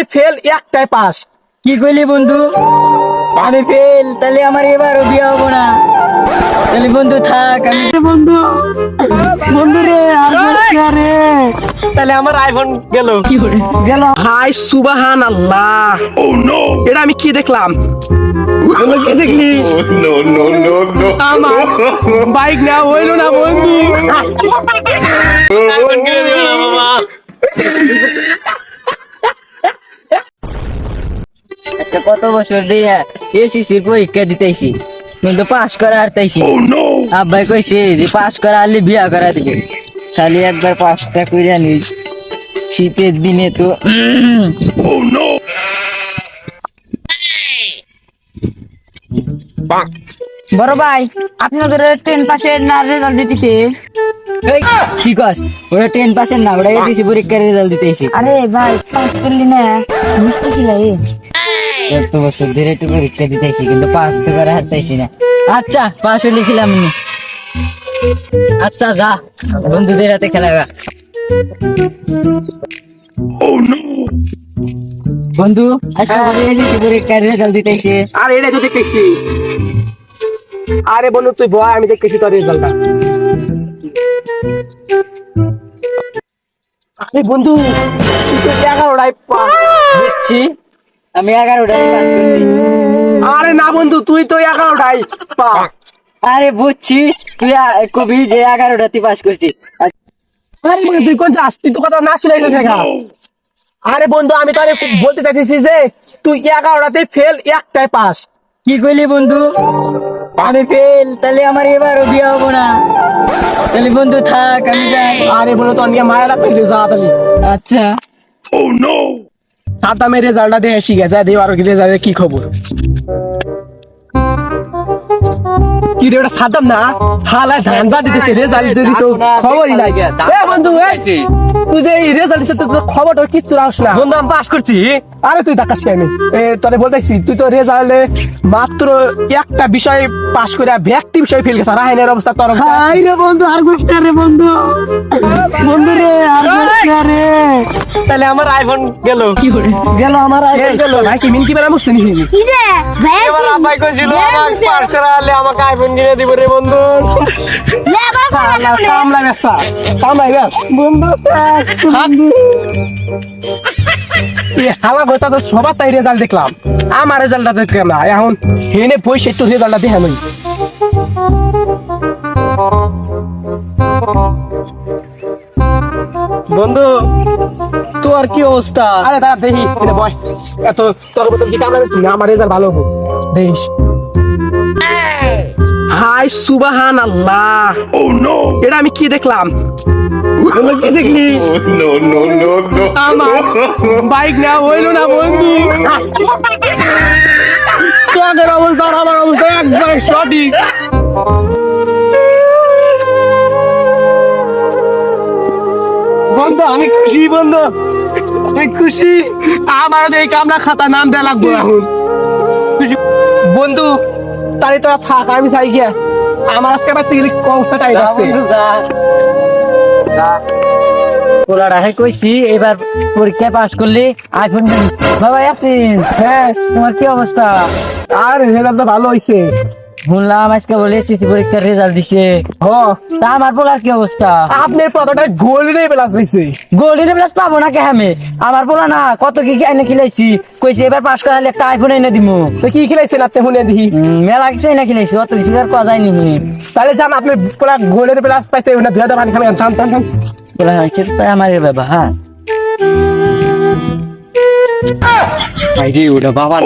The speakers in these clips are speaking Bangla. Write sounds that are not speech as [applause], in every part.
আগারোটাতে ফেল একটাই পাস কি কইলি বন্ধু? আমি ফেল তাহলে আমার এবারও বিয়ে হব না। তাহলে বন্ধু থাক আমি বন্ধু বন্ধু রে আর না রে। তাহলে আমার আইফোন গেল। গেল। হাই সুবাহান আল্লাহ এটা আমি কি দেখলাম? কি দেখলি. আমার বাইক না হইল না বন্ধু। [laughs] একটা কত বছর দিয়ে এসিসির পরীক্ষা দিতেছি কিন্তু পাস করা হারতেছি আব্বাই কইছে যে পাস করা হলে বিয়া করা দিবে। খালি একবার পাসটা কইরা নি। শীতের দিনে তো বড় ভাই আপনাদের টেন পাসের না রেজাল্ট দিতেছে? এই, কি কস? ওটা টেন পার্সেন্ট না ওটা এসিসি পরীক্ষার রেজাল্ট দিতেছি। আরে ভাই পাস করলি না। মিষ্টি খিলাই এত বছর ধরে তো পরীক্ষা দিতেছি কিন্তু পাস তো করা হারতেছি না। আচ্ছা পাস হলে খেলাম নি। আচ্ছা যা বন্ধুদের হাতে খেলা গা। বন্ধু আজকে এসিসি পরীক্ষার রেজাল্ট দিতেছে। আর এটা তো দেখতেছি। আরে বন্ধু তুই বয় আমি দেখতেছি তোর রেজাল্টটা আরে বন্ধু তুই তো এগারোটায় পাস। বুঝছি আমি এগারোটায় পাস করছি। আরে না বন্ধু তুই তো এগারোটায় পাস। আরে বুঝছি তুই কবি যে এগারোটাতে পাস করছি। আরে বন্ধু তুই কোন যাস? তুই তো কথা না শুনে দেখা। আরে বন্ধু আমি তাহলে বলতে চাইতেছি যে তুই এগারোটাতে ফেল একটাই পাস। কি কইলি বন্ধু? আমি ফেল তাহলে আমার এবারও বিয়ে হব না। তাহলে বন্ধু থাক আমি যাই। আরে বন্ধু তো নিয়ে মায়া লাগতেছে যা তাহলে। আচ্ছা। সাতামের রেজাল্টটা দিয়ে শিখে যায় দিয়ে আরও রেজাল্টে কি খবর? কি রে ওটা সাদাম না? হালায় ধান বাদ দিতেছে রেজাল্ট যে দিছে খবরই নাই। এ বন্ধু তুই যে এই রেজাল্ট দিছে তোর খবরটা কিচ্ছু রাখস না। বন্ধু আমি পাস করছি। আরে তুই দেখাস আমি? এ, তোরে বলতেছি তুই তো রেজাল্টে মাত্র একটা বিষয় পাশ করে ব্যাকটি বিষয় ফেল গেছে রাহাইনের অবস্থা তোর রে বন্ধু আর রে বন্ধু। বন্ধু রে আর রে। তাহলে আমার আইফোন গেল। গেল আমার গেল গেল। ভাই কি মিনকি বেলা মুছতে নিহি কি রে ভাই এবার আব্বাই কইছিল আমাকে পার করা হলে আমাকে আইফোন কিনে দিব রে বন্ধু। কামলা বেসা কামলা বেস বন্ধু এই হালা কথা তো সবার তাই রেজাল্ট দেখলাম। আমার রেজাল্টটা দেখলাম না। এখন হেনে পয়সা একটু রেজাল্টটা দেখে আমি বন্ধু তোর কি অবস্থা? আরে দাদা দেখি এটা বয়। এত তোর মতন কি কামলা বেস না আমার রেজাল্ট ভালো হোক। দেখিস। হাই সুবাহান আল্লাহ এটা আমি কি দেখলাম? কি দেখলি? No, no, no, no. আমার বাইক না হইল না বন্ধু। তোদের অবস্থা আর আমার অবস্থা একবার সঠিক। বন্ধু আমি খুশি বন্ধু। আমি খুশি। আমার এই কামনা খাতা নাম দেওয়া লাগবে এখন। বন্ধু তাহলে তোরা থাক আমি চাই গিয়া। আমার আজকে আবার অবস্থা টাইট আছে কইছি এবার পরীক্ষা পাস করলে আইফোন বাবা হ্যাঁ তোমার কি অবস্থা? আর রেজাল্ট তো ভালো হইছে। শুনলাম আজকে বলে এসএসসি পরীক্ষার রেজাল্ট দিছে। হ তা আমার পোলার কি অবস্থা? আপনি কতটা গোল রে প্লাস হইছে। গোল্ডের প্লাস পাবো না কে আমি আমার পোলা না কত কি কি এনে খিলাইছি? কইছি এবার পাস করালে একটা আইফোন এনে দিমু। তো কি খেলাইছেন আপনি শুনে দিহি মেলা কিছু এনে খিলাইছি অত কিছু আর কয়া যায়নি তাহলে জান আপনি পুরা গোলের প্লাস পাইছে ওনা দুই হাজার পানি খাবেন। জান জান জান। পোলা হয়েছে তাই আমার বাবা হ্যাঁ। আইরে ওটা বাবা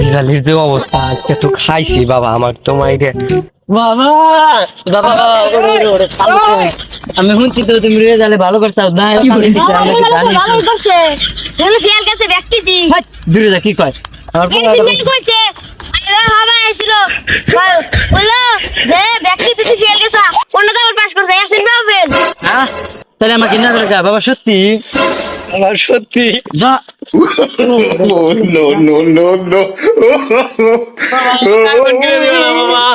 রেজাল্টের যে অবস্থা আজকে তো খাইছি বাবা আমার তো মাইরে। বাবা! বাবা বাবা, ওরে, ওরে, ওরে, ভালো করে। আমি শুনছি তো তুমি রেজাল্টে ভালো করছ না আমি দিছি, আমি জানি। ভালোই করছে। তুমি ফেল গেছে ব্যক্তি দি। দূরে যা কি কয়? আমার পোলা কইছে আরে এসেছিল। বলল যে ব্যক্তি তুই ফেল গেছা কোনটা তো পাস করছে এসেন না ফেল হ্যাঁ তাহলে আমাকে না করে বাবা সত্যি? আমার সত্যি। যা। না